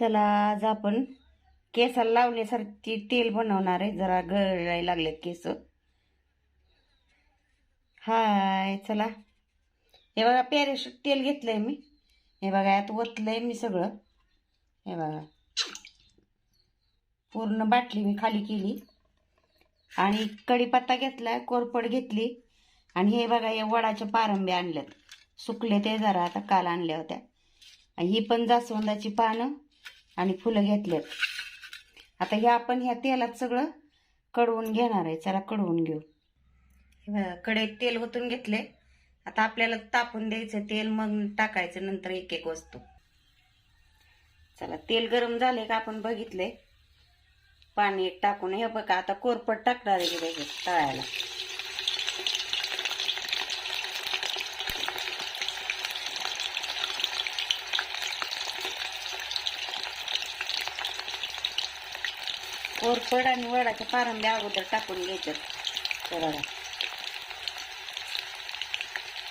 चला आज आपण केसाला लावण्यासाठी तेल बनवणार आहे. जरा गळायला लागले केस. हाय चला. हे बघा पॅरेशूट तेल घेतलंय मी. हे बघा यात ओतलंय मी सगळं. हे बघा. पूर्ण बाटली मी खाली केली. आणि कढीपत्ता घेतलाय कोरपड घेतली. आणि हे बघा या वडाच्या पारंब्या आणल्यात. सुकले ते जरा आता काल आणल्या होत्या. आणि ही पण जास्वंदाची पानं. आणि फुलं घेतलेत. आता हे आपण ह्या तेलात सगळं कडवून घेणार आहे. चला कडवून घेऊ. हे कढईत तेल ओतून घेतले. आता आपल्याला तापून द्यायचं तेल मग टाकायचं नंतर एक एक वस्तू. चला तेल गरम झाले का आपण बघितले पाणी टाकून. हे बघा आता कोरपट टाकणार आहे त्याच्यात तळायला. कोरपड आणि वडाच्या पारंब्या अगोदर टाकून घ्यायच्यात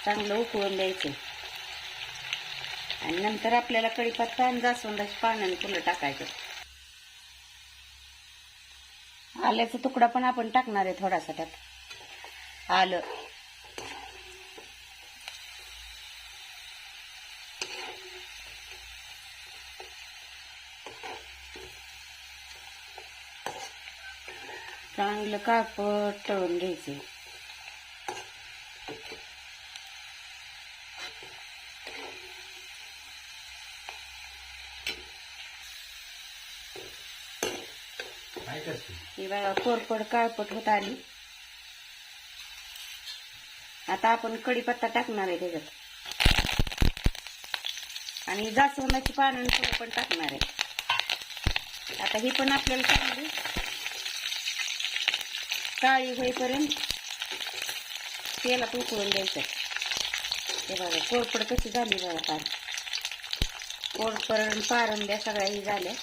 चांगलं उकळून द्यायचं. आणि नंतर आपल्याला कढीपत्ता आणि जास्वंदाची पानं आणि फुलं टाकायचं. आल्याचा तुकडा पण आपण टाकणार आहे थोडासा त्यात. आलं. चांगलं कापड तळून घ्यायचं. ही बघा कोरपड काळपट होत आली. आता आपण कढीपत्ता टाकणार आहे त्याच्यात. आणि जास्वंदाची पानं पण टाकणार आहे. आता ही पण आपल्याला चांगली काळी होईपर्यंत तेलात उकळून द्यायचं. हे बघा कोरपड कशी झाली बघा पार. कोरपड पारंब्या सगळ्या ही झाल्या.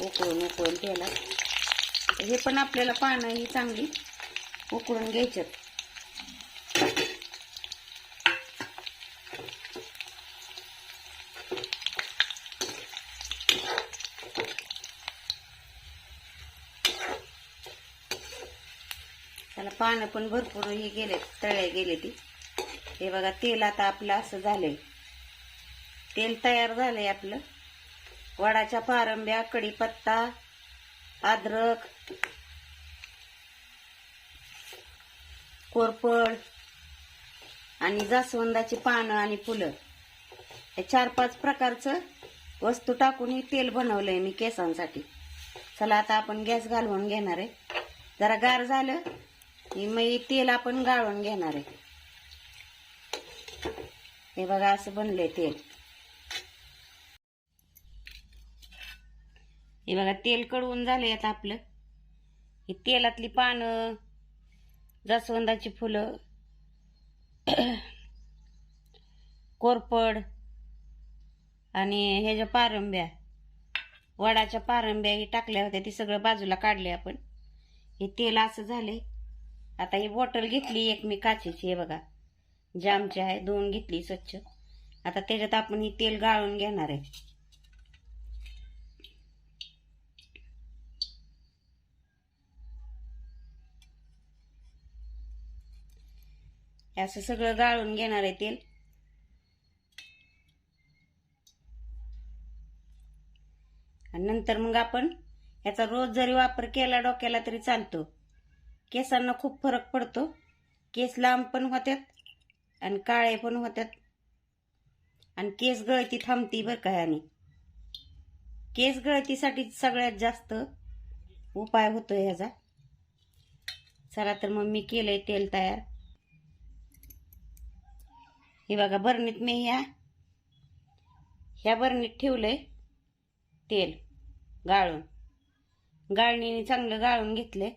उकळून उकळून तेलात. हे पण आपल्याला पानं ही चांगली उकळून घ्यायच्यात. त्याला पानं पण भरपूर हे गेले तळ्या गेले ती. हे बघा तेल आता आपलं असं झालंय. तेल तयार झालंय आपलं. वडाच्या पारंब्या कढीपत्ता अद्रक कोरपड आणि जास्वंदाची पानं आणि फुलं. हे चार पाच प्रकारचं वस्तू टाकून हे तेल बनवलंय मी केसांसाठी. चला आता आपण गॅस घालवून घेणार आहे. जरा गार झालं मग हे तेल आपण गाळून घेणार आहे. हे बघा असं बनले तेल. हे बघा तेल कडवून झाले आता आपलं. ही तेलातली पानं जास्वंदाची फुलं कोरपड आणि ह्याच्या पारंब्या वडाच्या पारंब्या ही टाकल्या होत्या ती सगळं बाजूला काढले आपण. हे तेल असं झाले आता ही बॉटल घेतली एक मी काचेची हे बघा. जामची आहे दोन घेतली स्वच्छ. आता त्याच्यात आपण ही तेल गाळून घेणार आहे. असं सगळं गाळून घेणार आहे तेल. आणि नंतर मग आपण याचा रोज जरी वापर केला डोक्याला तरी चालतो. केसांना खूप फरक पडतो. केस लांब पण होत्यात आणि काळे पण होत्यात. आणि केस गळती थांबती बरं का आणि केस गळतीसाठी सगळ्यात जास्त उपाय होतो ह्याचा. चला तर मग मी केलंय तेल तयार. हे बघा बरणीत मी ह्या ह्या बरणीत ठेवलंय तेल गाळून. गाळणीने चांगलं गाळून घेतलंय.